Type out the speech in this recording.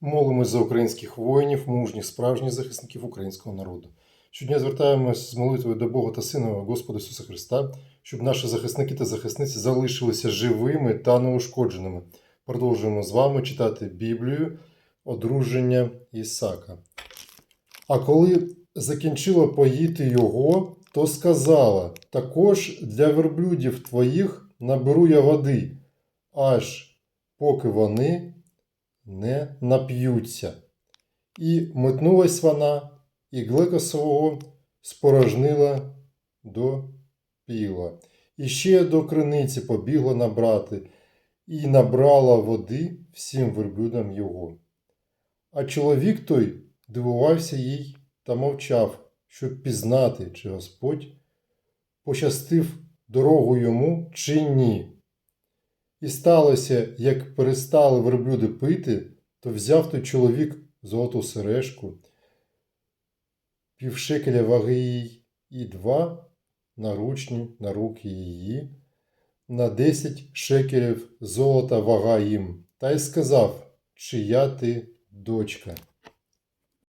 Молимось за українських воїнів, мужніх, справжніх захисників українського народу. Щодня звертаємось з молитвою до Бога та Сина Господа Ісуса Христа, щоб наші захисники та захисниці залишилися живими та неушкодженими. Продовжуємо з вами читати Біблію, одруження Ісака. А коли закінчила поїти його, то сказала: також для верблюдів твоїх наберу я води, аж поки вони не нап'ються. І метнулась вона, і глека свого спорожнила до піла. І ще до криниці побігла набрати, і набрала води всім верблюдам його. А чоловік той дивувався їй та мовчав, щоб пізнати, чи Господь пощастив дорогу йому чи ні. І сталося, як перестали верблюди пити, то взяв той чоловік золоту сережку, півшекеля ваги їй і два наручні на руки її, на десять шекелів золота вага їм, та й сказав, чия ти дочка.